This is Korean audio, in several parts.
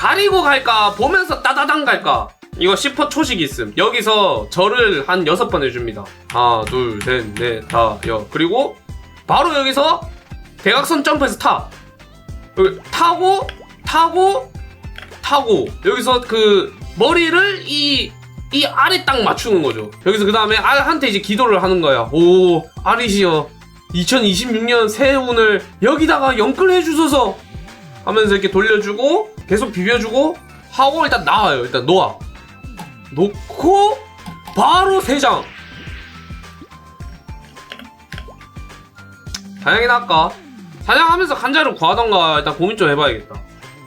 가리고 갈까? 보면서 따다당 갈까? 이거 10% 초식 있음. 여기서 절을 한 6번 해줍니다. 하나 둘셋넷 다여. 그리고 바로 여기서 대각선 점프해서 타. 여기 타고 타고 타고. 여기서 그 머리를 이이 알에 딱 맞추는 거죠. 여기서 그 다음에 알한테 이제 기도를 하는 거야. 오, 알이시여. 2026년 새해 운을 여기다가 연끌해 주소서 하면서 이렇게 돌려주고 계속 비벼주고 하고 일단 나와요. 일단 놓아. 놓고 바로 세 장. 사냥이나 할까? 사냥하면서 간자를 구하던가 일단 고민 좀 해봐야겠다.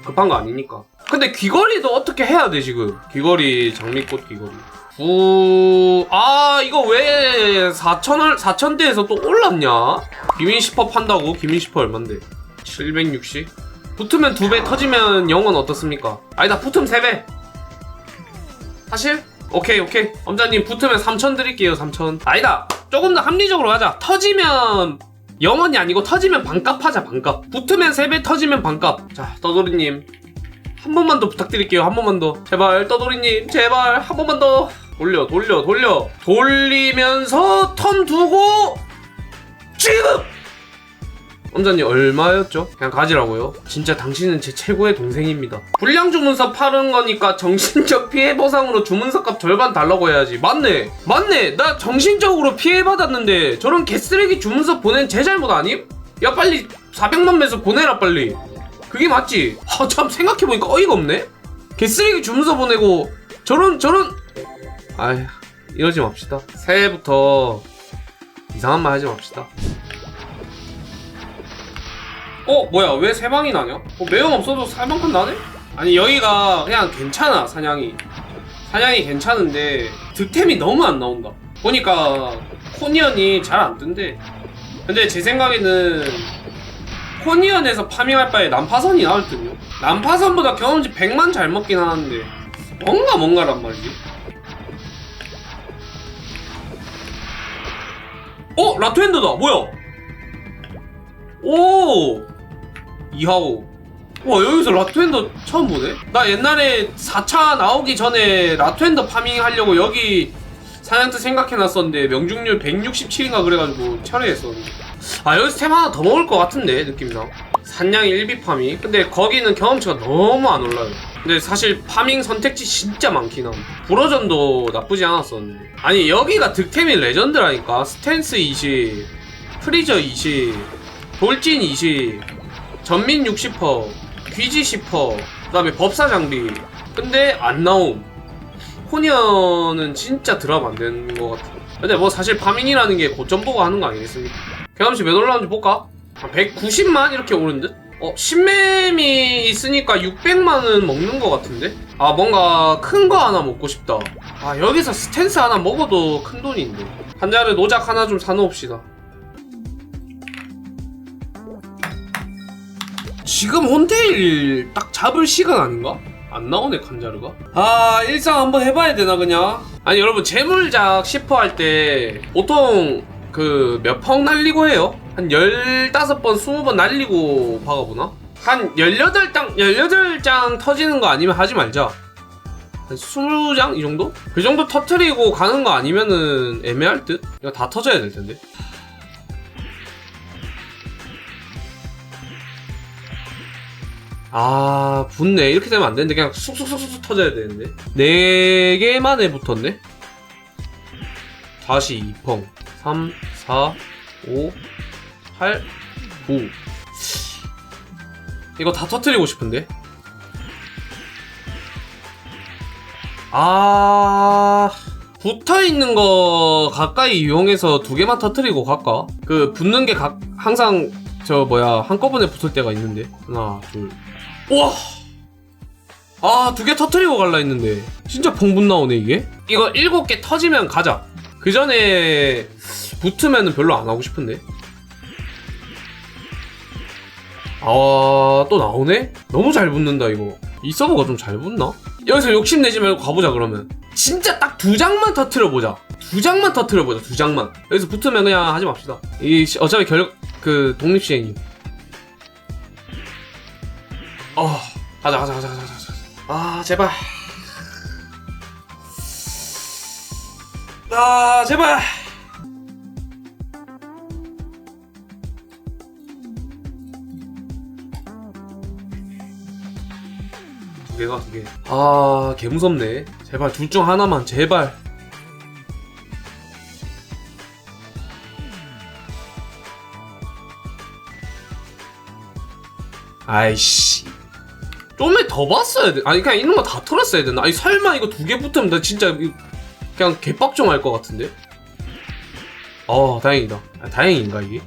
급한 거 아니니까. 근데 귀걸이도 어떻게 해야 돼 지금? 귀걸이 장미꽃 귀걸이. 구... 아 이거 왜 4천원 4천대에서 또 올랐냐? 10퍼 판다고? 10퍼 얼만데? 760? 붙으면 2배 터지면 0은 어떻습니까? 아니다 붙으면 3배. 사실? 오케이 오케이. 엄자님 붙으면 3천 드릴게요 3천. 아니다. 조금 더 합리적으로 하자. 터지면 0원이 아니고 터지면 반값 하자 반값. 붙으면 3배 터지면 반값. 자 떠돌이님. 한 번만 더 부탁드릴게요 한 번만 더. 제발 떠돌이님. 제발 한 번만 더. 돌려 돌려 돌려. 돌리면서 턴 두고 지금 엄자님 얼마였죠? 그냥 가지라고요. 진짜 당신은 제 최고의 동생입니다. 불량 주문서 파는 거니까 정신적 피해 보상으로 주문서 값 절반 달라고 해야지. 맞네. 맞네. 나 정신적으로 피해 받았는데 저런 개쓰레기 주문서 보낸 제 잘못 아님? 야 빨리 400만 매서 보내라 빨리. 그게 맞지? 아, 참 생각해보니까 어이가 없네? 개쓰레기 주문서 보내고 저런 저런 아휴 이러지 맙시다. 새해부터 이상한 말 하지 맙시다. 어 뭐야 왜 세 방이 나냐? 어, 매형 없어도 살만큼 나네? 아니 여기가 그냥 괜찮아 사냥이. 사냥이 괜찮은데 득템이 너무 안 나온다. 보니까 코니언이 잘 안 뜬대. 근데 제 생각에는 코니언에서 파밍할 바에 난파선이 나을 듯요. 난파선보다 경험치 100만 잘 먹긴 하는데 뭔가 뭔가란 말이지. 어? 라투핸드다. 뭐야? 오 이하오. 와 여기서 라투핸더 처음 보네? 나 옛날에 4차 나오기 전에 라투핸더 파밍 하려고 여기 사냥터 생각해놨었는데 명중률 167인가 그래가지고 철회했었는데 아 여기서 템 하나 더 먹을 것 같은데 느낌상. 산양 1비 파밍. 근데 거기는 경험치가 너무 안 올라요. 근데 사실 파밍 선택지 진짜 많긴 함. 브로전도 나쁘지 않았었는데. 아니 여기가 득템이 레전드라니까. 스탠스 20 프리저 20 돌진 20 전민 60퍼 귀지 10퍼 그 다음에 법사 장비 근데 안 나옴 코니언은 진짜 드랍 안 되는 것 같아 근데 뭐 사실 파밍이라는 게 고점 보고 하는 거 아니겠습니까 경험치 몇 올라오는지 볼까? 한 190만 이렇게 오른 듯? 어, 신맵이 있으니까 600만은 먹는 것 같은데? 아, 뭔가 큰 거 하나 먹고 싶다. 아, 여기서 스탠스 하나 먹어도 큰 돈인데. 한 자리 노작 하나 좀 사놓읍시다. 지금 혼테일 딱 잡을 시간 아닌가? 안 나오네 칸자르가 아 일상 한번 해봐야 되나 그냥 아니 여러분 재물작 10%할때 보통 그 몇 펑 날리고 해요? 한 15번 20번 날리고 박아보나? 한 18장 18장 터지는 거 아니면 하지 말자 한 20장 이 정도? 그 정도 터트리고 가는 거 아니면은 애매할 듯? 이거 다 터져야 될 텐데 아 붙네. 이렇게 되면 안 되는데 그냥 쑥쑥쑥쑥 터져야 되는데. 4개만에 붙었네. 다시 2펑. 3 4 5 8 9 이거 다 터트리고 싶은데? 아 붙어 있는 거 가까이 이용해서 두 개만 터트리고 갈까? 그 붙는 게 각, 항상 저 뭐야 한꺼번에 붙을 때가 있는데. 하나 둘 우와! 아 두 개 터트리고 갈라 했는데. 진짜 펑분 나오네 이게? 이거 일곱 개 터지면 가자. 그 전에 붙으면 별로 안 하고 싶은데. 아또 나오네? 너무 잘 붙는다 이거. 이 서버가 좀 잘 붙나? 여기서 욕심내지 말고 가보자 그러면. 진짜 딱 두 장만 터트려 보자. 두 장만 터트려 보자 두 장만. 여기서 붙으면 그냥 하지 맙시다. 이 시- 어차피 결 그 독립시행이 어 가자 가자 가자 가자 가자. 아 제발. 아 제발. 두 개가 두개아 개무섭네. 제발 둘 중 하나만 제발. 아이씨 좀에 더 봤어야 돼. 아니 그냥 있는 거 다 털었어야 되나? 아니 설마 이거 두 개 붙으면 나 진짜 이- 그냥 개빡종 할 것 같은데? 어 다행이다. 아, 다행인가 이게?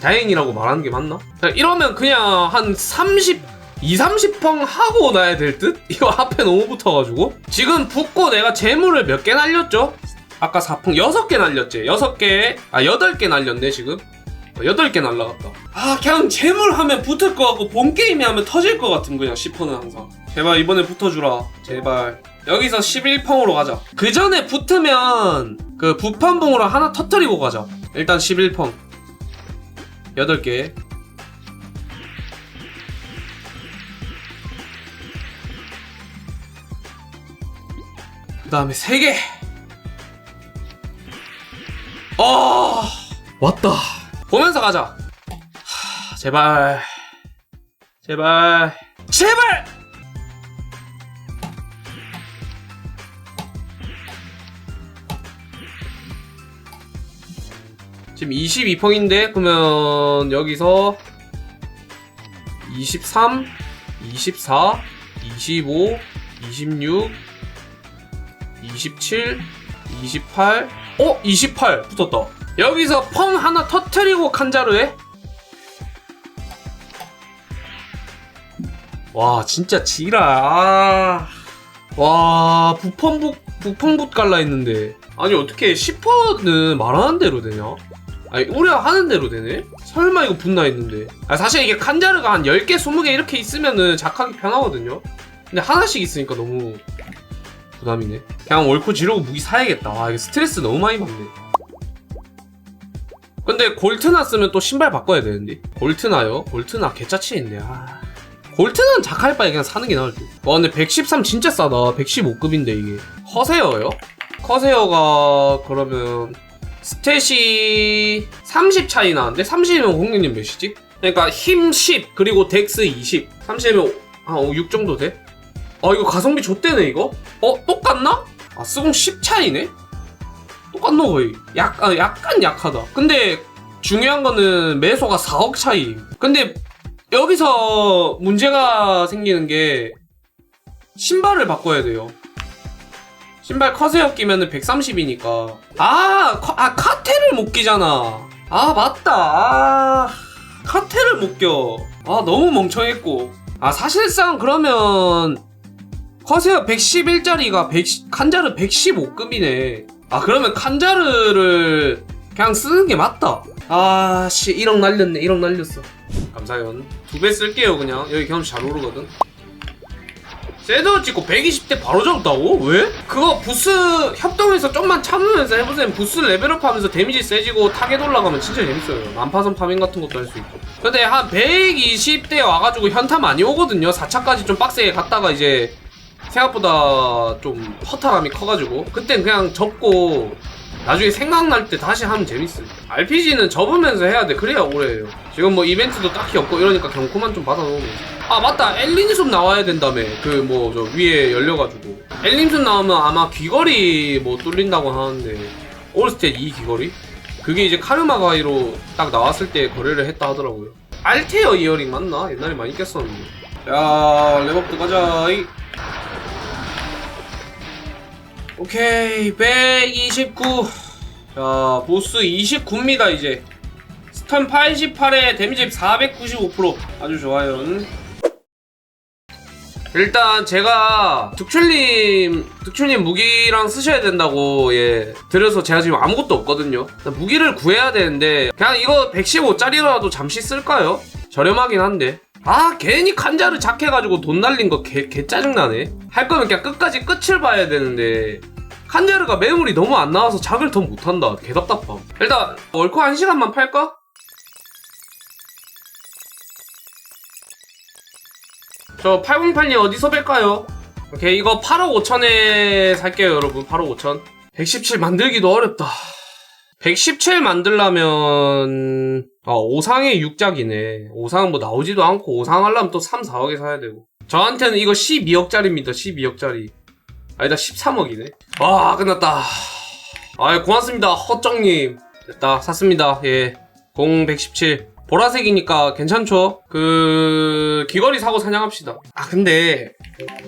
다행이라고 말하는 게 맞나? 그냥 이러면 그냥 한 30, 2, 30펑 하고 나야 될 듯? 이거 앞에 너무 붙어가지고 지금 붙고 내가 재물을 몇 개 날렸죠? 아까 4펑 6개 날렸지? 6개, 아 8개 날렸네 지금? 8개 날라갔다. 아, 그냥 재물 하면 붙을 것 같고, 본 게임이 하면 터질 것 같은 그냥 10%는 항상. 제발 이번에 붙어주라. 제발. 여기서 11펑으로 가자. 그 전에 붙으면, 그 부판봉으로 하나 터뜨리고 가자. 일단 11펑. 8개. 그 다음에 3개. 아, 왔다. 보면서 가자. 하, 제발. 제발. 제발! 지금 22펑인데, 그러면 여기서 23, 24, 25, 26, 27, 28, 어? 28 붙었다. 여기서 펑 하나 터트리고 칸자루에 와 진짜 지라 아. 와 부펑붓 부펑붓 갈라 했는데. 아니 어떻게 10%는 말하는 대로 되냐? 아니 우려하는 대로 되네? 설마 이거 붙나 했는데. 아 사실 이게 칸자르가 한 10개 20개 이렇게 있으면은 작하기 편하거든요? 근데 하나씩 있으니까 너무 부담이네. 그냥 월코 지르고 무기 사야겠다. 와 이거 스트레스 너무 많이 받네 근데 골트나 쓰면 또 신발 바꿔야 되는데 골트나요? 골트나 개짜치인데 아 골트는 작할 바에 그냥 사는 게 나을 듯. 와 근데 113 진짜 싸다 115급인데 이게 커세어요? 커세어가 그러면 스탯이 30 차이 나는데 30이면 공격력 몇이지? 그러니까 힘 10 그리고 덱스 20 30이면 한6 정도 돼? 아 이거 가성비 좆대네 이거? 어? 똑같나? 아 스공 10 차이네? 똑같노 거의. 약, 아, 약간 약하다. 근데 중요한 거는 매소가 4억 차이. 근데 여기서 문제가 생기는 게 신발을 바꿔야 돼요. 신발 커세어 끼면은 130이니까. 아, 커- 아 카테를 못 끼잖아. 아 맞다. 아 카테를 못껴아 너무 멍청했고. 아 사실상 그러면 커세어 111짜리가 110, 칸자르 115급이네 아 그러면 칸자르를 그냥 쓰는 게 맞다. 아씨 1억 날렸네 1억 날렸어. 감사연 두 배 쓸게요 그냥. 여기 경험치 잘 오르거든. 섀도우 찍고 120대 바로 잡았다고? 왜? 그거 부스 협동해서 좀만 참으면서 해보세요. 부스 레벨업 하면서 데미지 세지고 타겟 올라가면 진짜 재밌어요. 난파선 파밍 같은 것도 할 수 있고. 근데 한 120대 와가지고 현타 많이 오거든요. 4차까지 좀 빡세게 갔다가 이제 생각보다 좀 허탈함이 커가지고 그땐 그냥 접고 나중에 생각날 때 다시 하면 재밌어요. RPG는 접으면서 해야 돼. 그래야 오래 해요. 지금 뭐 이벤트도 딱히 없고 이러니까 경코만 좀 받아놓으면. 아 맞다. 엘린숲 나와야 된다며. 그 뭐 저 위에 열려가지고. 엘린숲 나오면 아마 귀걸이 뭐 뚫린다고 하는데 올스탯 2 귀걸이? 그게 이제 카르마 가이로 딱 나왔을 때 거래를 했다 하더라고요. 알테어 이어링 맞나? 옛날에 많이 꼈었는데. 야 랩업 들어가자. 이. 오케이 129 자, 보스 29입니다, 이제. 스턴 88에 데미지 495% 아주 좋아요. 일단 제가 득출님 득출님 무기랑 쓰셔야 된다고 예 들어서 제가 지금 아무것도 없거든요. 무기를 구해야 되는데 그냥 이거 115짜리라도 잠시 쓸까요? 저렴하긴 한데. 아 괜히 칸자를 작해가지고 돈 날린 거 개, 개 짜증나네. 할 거면 그냥 끝까지 끝을 봐야 되는데 칸자르가 매물이 너무 안 나와서 작을 더 못한다. 개 답답함. 일단 월코 한 시간만 팔까? 저 808님 어디서 뵐까요? 오케이 이거 8억 5천에 살게요 여러분 8억 5천 117 만들기도 어렵다 117 만들려면 아 5상의 6작이네. 5상은 뭐 나오지도 않고 5상 하려면 또 3, 4억에 사야 되고. 저한테는 이거 12억짜리입니다. 12억짜리. 아니다 13억이네. 와 끝났다. 아 고맙습니다 허정님. 됐다 샀습니다. 예 0 117 보라색이니까 괜찮죠? 그 귀걸이 사고 사냥합시다. 아 근데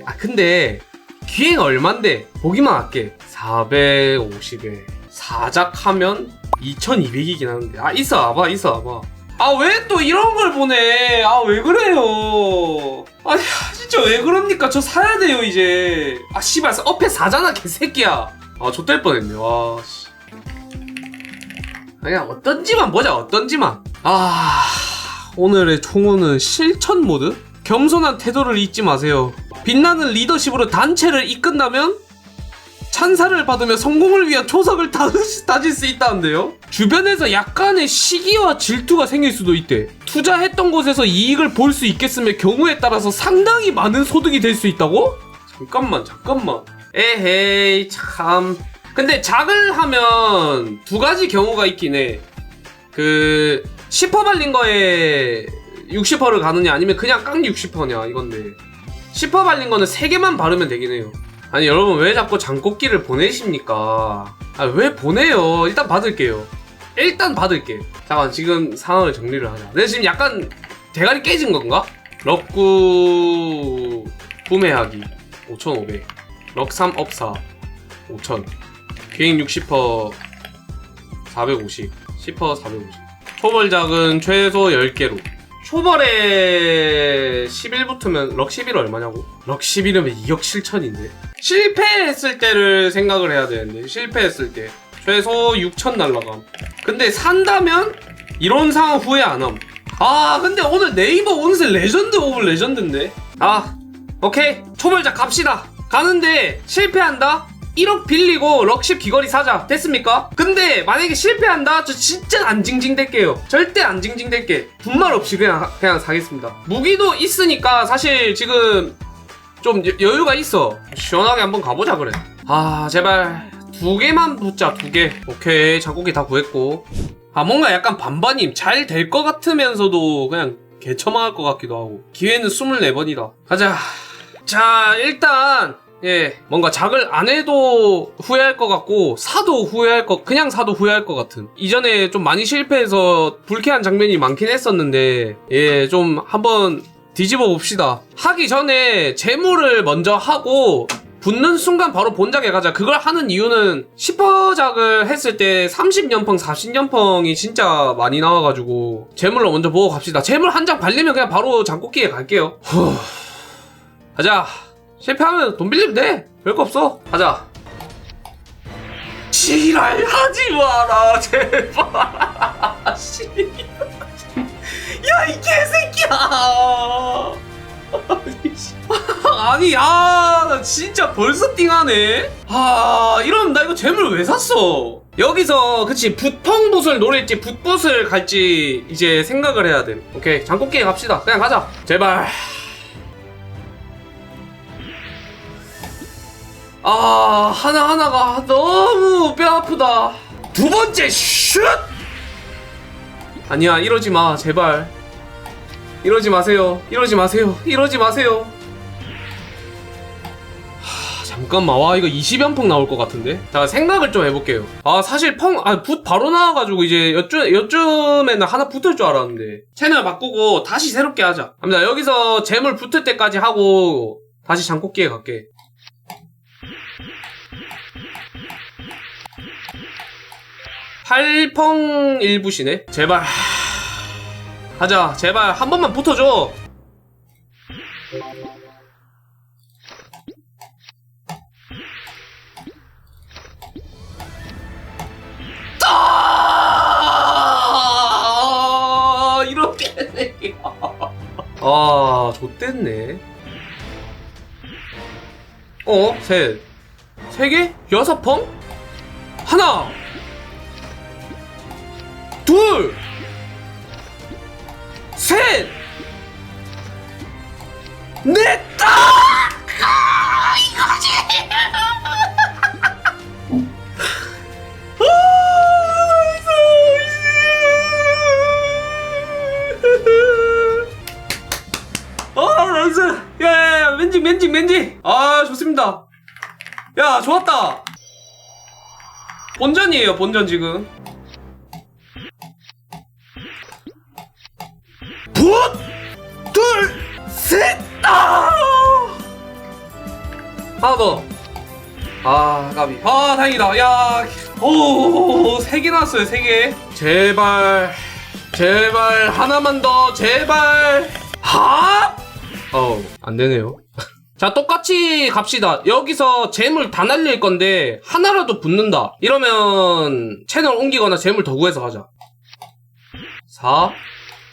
아 근데 기행 얼만데? 보기만 할게. 450에. 4작 하면 2200이긴 하는데. 아 있어 와봐 있어 와봐. 아 왜 또 이런 걸 보내? 아 왜 그래요? 아 진짜 왜 그럽니까? 저 사야 돼요 이제. 아 씨발 업해 사잖아 개새끼야. 아 좆될 뻔했네. 와 씨. 그냥 어떤지만 보자 어떤지만 아 오늘의 총호는 실천 모드? 겸손한 태도를 잊지 마세요. 빛나는 리더십으로 단체를 이끈다면 찬사를 받으며 성공을 위한 초석을 다- 다질 수 있다는데요? 주변에서 약간의 시기와 질투가 생길 수도 있대. 투자했던 곳에서 이익을 볼 수 있겠으며 경우에 따라서 상당히 많은 소득이 될 수 있다고? 잠깐만, 잠깐만. 에헤이, 참. 근데 작을 하면 두 가지 경우가 있긴 해. 그, 10% 발린 거에 60%를 가느냐 아니면 그냥 깡 60%냐 이건데. 10% 발린 거는 3개만 바르면 되긴 해요. 아니 여러분 왜 자꾸 장꽃기를 보내십니까? 아 왜 보내요? 일단 받을게요. 일단 받을게. 잠깐 지금 상황을 정리를 하자. 근데 지금 약간 대가리 깨진 건가? 럭구 구매하기 5,500. 럭3 업사 5,000. 비행 60% 450. 10% 450. 초벌작은 최소 10개로. 초벌에 11 붙으면 럭 11 얼마냐고? 럭 11이면 2억 7천인데? 실패했을 때를 생각을 해야 되는데 실패했을 때. 최소 6천 날라감. 근데 산다면 이론상 후회 안함. 아 근데 오늘 네이버 운세 레전드 오브 레전드인데? 아 오케이. 초벌작 갑시다. 가는데 실패한다? 1억 빌리고 럭십 귀걸이 사자. 됐습니까? 근데 만약에 실패한다? 저 진짜 안 징징댈게요. 절대 안 징징댈게. 분말 없이 그냥 그냥 사겠습니다. 무기도 있으니까 사실 지금 좀 여- 여유가 있어. 시원하게 한번 가보자 그래. 아 제발. 두 개만 붙자 두개. 오케이 장고기 다 구했고. 아 뭔가 약간 반반임. 잘 될 것 같으면서도 그냥 개처망할 것 같기도 하고. 기회는 24번이다 가자. 자 일단 예 뭔가 작을 안 해도 후회할 것 같고 사도 후회할 것 그냥 사도 후회할 것 같은. 이전에 좀 많이 실패해서 불쾌한 장면이 많긴 했었는데 예 좀 한번 뒤집어 봅시다 하기 전에 재물을 먼저 하고 붙는 순간 바로 본작에 가자. 그걸 하는 이유는 10퍼작을 했을 때 30연펑, 40연펑이 진짜 많이 나와가지고 재물로 먼저 보고 갑시다. 재물 한 장 발리면 그냥 바로 장꽃기에 갈게요. 후. 가자. 실패하면 돈 빌리면 돼. 별거 없어. 가자. 지랄 하지 마라 제발. 씨. 야이 개새끼야. 아니, 야, 나 진짜 벌써 띵하네. 아, 이러면 나 이거 재물 왜 샀어? 여기서 그치 붓펑붓을 노릴지 붓붓을 갈지 이제 생각을 해야 돼. 오케이 장꽃기에 갑시다. 그냥 가자. 제발. 아 하나 하나가 너무 뼈 아프다. 두 번째 슛. 아니야 이러지 마 제발. 이러지 마세요. 이러지 마세요. 이러지 마세요. 하, 잠깐만 와 이거 20연펑 나올 것 같은데 자 생각을 좀 해볼게요 아 사실 펑아붓 바로 나와가지고 이제 여쭈, 여쭈에는 하나 붙을 줄 알았는데 채널 바꾸고 다시 새롭게 하자 갑니다 여기서 재물 붙을 때까지 하고 다시 장꽃기에 갈게 팔펑 일부시네 제발 가자 제발 한 번만 붙어줘 아 이렇게 아 좆됐네 어? 셋 세 개? 여섯 펑? 하나 둘 셋! 냈다! 아, 이거지! 아, 나이스! 야, 야, 야, 왠지, 왠지, 왠지! 아, 좋습니다. 야, 좋았다! 본전이에요, 본전 지금. 붓! 둘! 셋! 아! 하나 더. 아, 까비. 아, 다행이다. 야, 오, 세 개 나왔어요, 세 개. 제발, 제발, 하나만 더, 제발. 하! 어, 안 되네요. 자, 똑같이 갑시다. 여기서 재물 다 날릴 건데, 하나라도 붙는다. 이러면, 채널 옮기거나 재물 더 구해서 가자. 4,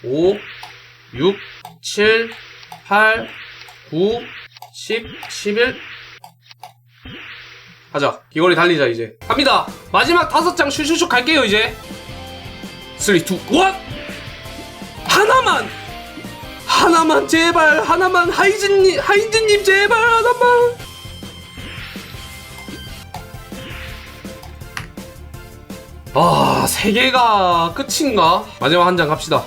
5, 6, 7, 8, 9, 10, 11. 가자. 귀걸이 달리자, 이제. 갑니다. 마지막 다섯 장 슈슈슉 갈게요, 이제. 3, 2, 1! 하나만! 하나만, 제발! 하나만! 하이즈님, 하이즈님, 제발! 하나만! 아, 세 개가 끝인가? 마지막 한 장 갑시다.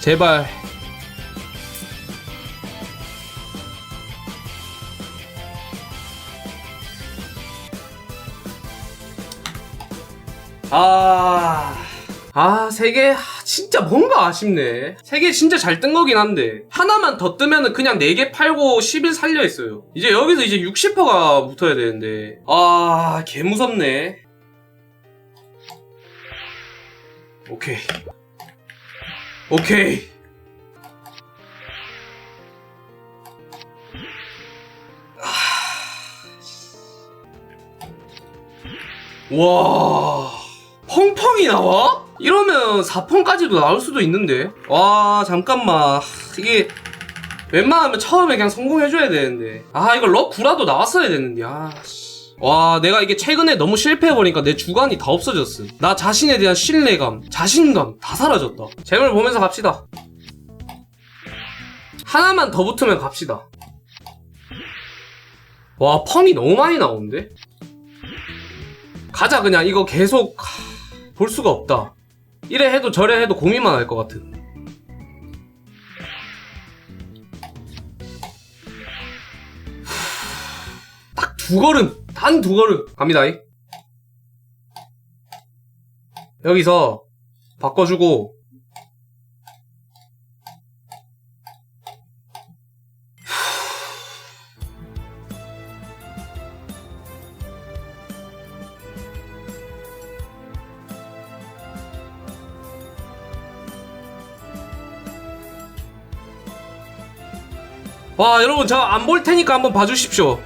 제발. 아. 아, 세 개, 아, 진짜 뭔가 아쉽네. 세 개 진짜 잘 뜬 거긴 한데. 하나만 더 뜨면은 그냥 네 개 팔고 10일 살려 있어요. 이제 여기서 이제 60%가 붙어야 되는데. 아, 개 무섭네. 오케이. 오케이. 아. 와. 펑펑이 나와? 이러면 4펑까지도 나올 수도 있는데. 와, 잠깐만. 이게 웬만하면 처음에 그냥 성공해줘야 되는데. 아, 이거 럭 구라도 나왔어야 되는데. 아, 씨. 와, 내가 이게 최근에 너무 실패해보니까 내 주관이 다 없어졌음. 나 자신에 대한 신뢰감, 자신감 다 사라졌다. 재물 보면서 갑시다. 하나만 더 붙으면 갑시다. 와, 펑이 너무 많이 나오는데? 가자, 그냥. 이거 계속, 하, 볼 수가 없다. 이래 해도 저래 해도 고민만 할 것 같은. 딱 두 걸음, 단 두 걸음. 갑니다. 이. 여기서 바꿔주고 와 여러분 저 안 볼 테니까 한번 봐주십시오.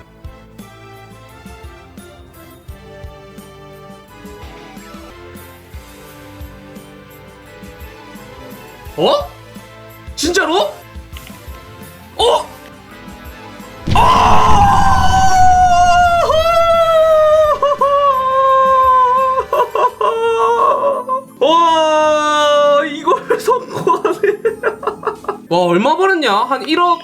와 얼마 벌었냐? 한 1억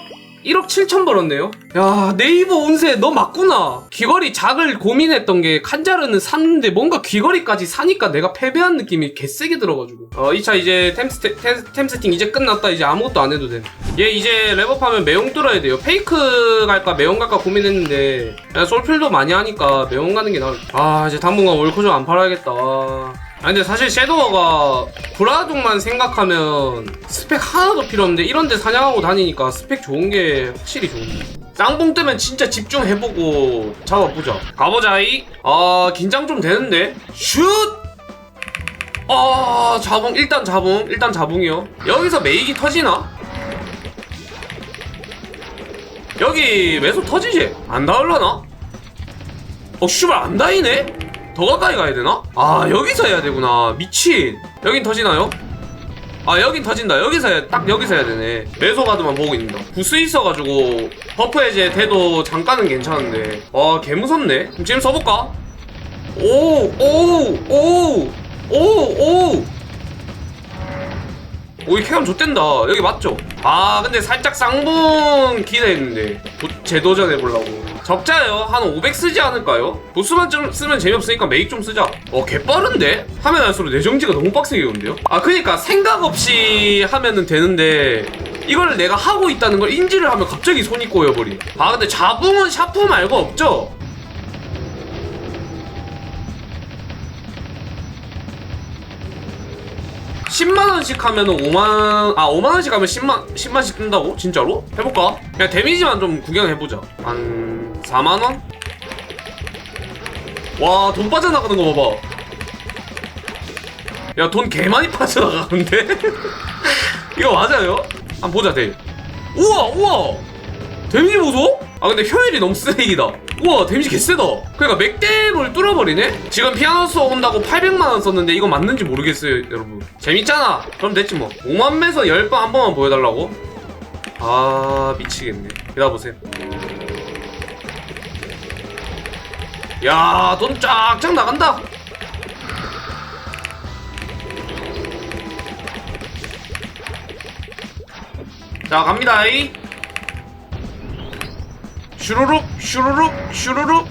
1억 7천 벌었네요. 야 네이버 운세 너 맞구나. 귀걸이 작을 고민했던 게 칸자르는 샀는데 뭔가 귀걸이까지 사니까 내가 패배한 느낌이 개세게 들어가지고. 어 2차 이제 템스테, 템, 템스팅 이제 끝났다. 이제 아무것도 안 해도 돼. 얘 이제 랩업하면 매용 뚫어야 돼요. 페이크 갈까 매용 갈까 고민했는데 야, 솔필도 많이 하니까 매용 가는 게 나을. 아 이제 당분간 월코좀 안 팔아야겠다. 아 근데 사실 섀도우가 브라동만 생각하면 스펙 하나도 필요 없는데 이런데 사냥하고 다니니까 스펙 좋은 게 확실히 좋은 데 쌍봉 뜨면 진짜 집중해보고 잡아보자 가보자이 아 긴장 좀 되는데 슛! 아 자봉 일단 자봉 일단 자봉이요 여기서 메이기 터지나? 여기 매소 터지지? 안 닿을라나? 어 씨발 안 닿이네? 더 가까이 가야 되나? 아 여기서 해야 되구나 미친 여긴 터지나요? 아 여긴 터진다 여기서 해야 딱 여기서 해야 되네 매소 가드만 보고 있는다 부스 있어가지고 버프 해제 돼도 잠깐은 괜찮은데 와 개무섭네 지금 써볼까? 오, 오, 오, 오, 오. 오, 이 캐감 좋댄다. 여기 맞죠? 아, 근데 살짝 쌍봉 기대했는데. 도- 재도전 해보려고. 적자요? 한 500 쓰지 않을까요? 보스만 좀 쓰면 재미없으니까 메익 좀 쓰자. 어, 개빠른데? 하면 할수록 내정지가 너무 빡세게 오는데요? 아, 그니까 생각 없이 하면은 되는데, 이걸 내가 하고 있다는 걸 인지를 하면 갑자기 손이 꼬여버리. 아, 근데 자붕은 샤프 말고 없죠? 십만원씩 하면은 5만, 아, 5만 원씩 하면 10만, 10만씩 뜬다고? 진짜로? 해볼까? 그냥 데미지만 좀 구경해보자. 한, 4만 원? 와, 돈 빠져나가는 거 봐봐. 야, 돈 개 많이 빠져나가는데? 이거 맞아요? 한번 보자, 대. 우와, 우와! 데미지 보소? 아, 근데 효율이 너무 쓰레기다. 우와, 데미지 개쎄다. 그러니까 맥댐을 뚫어버리네? 지금 피아노스 온다고 800만원 썼는데 이거 맞는지 모르겠어요, 여러분. 재밌잖아. 그럼 됐지 뭐. 5만 매서 10번 한 번만 보여달라고? 아, 미치겠네. 기다려보세요. 야, 돈 쫙쫙 나간다. 자, 갑니다. 이. 슈루룩, 슈루룩, 슈루룩.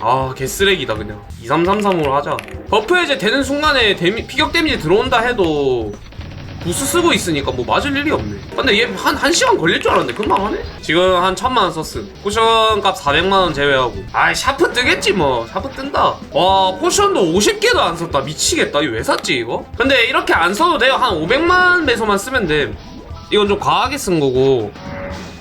아, 개쓰레기다, 그냥. 2333으로 하자. 버프 해제 되는 순간에 데미, 피격 데미지 들어온다 해도 부스 쓰고 있으니까 뭐 맞을 일이 없네. 근데 얘 한, 한 시간 걸릴 줄 알았는데 금방 하네? 지금 한 천만 원 썼음. 포션 값 400만 원 제외하고. 아이, 샤프 뜨겠지 뭐. 샤프 뜬다. 와, 포션도 50개도 안 썼다. 미치겠다. 이거 왜 샀지, 이거? 근데 이렇게 안 써도 돼요. 한 500만 매소만 쓰면 돼. 이건 좀 과하게 쓴 거고.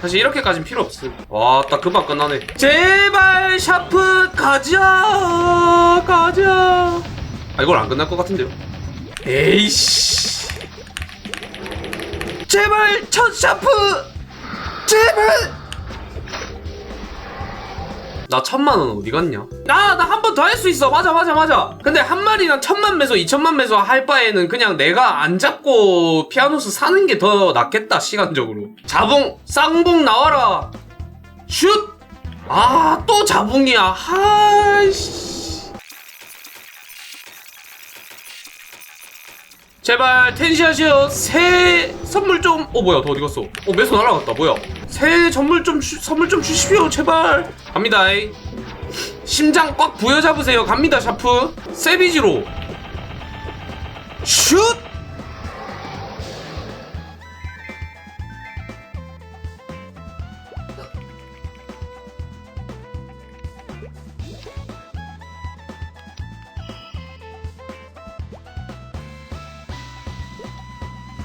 사실 이렇게까진 필요 없음. 와, 딱 금방 끝나네. 제발 샤프 가자, 가자. 아, 이걸 안 끝날 것 같은데요? 에이씨. 제발 첫 샤프, 제발. 나 천만 원 어디 갔냐? 나 나 한 번 더 할 수 있어. 맞아 맞아 맞아. 근데 한 마리당 천만 매소, 이천만 매소 할 바에는 그냥 내가 안 잡고 피아노스 사는 게 더 낫겠다 시간적으로. 자붕 쌍봉 나와라. 슛. 아 또 자붕이야. 하이씨. 제발 텐시하시오. 새 선물 좀 어 뭐야 더 어디 갔어? 어 매소 날아갔다. 뭐야? 새 선물 좀 주, 선물 좀 주십시오 제발. 갑니다 이. 심장 꽉 부여잡으세요. 갑니다 샤프. 세비지로. 슛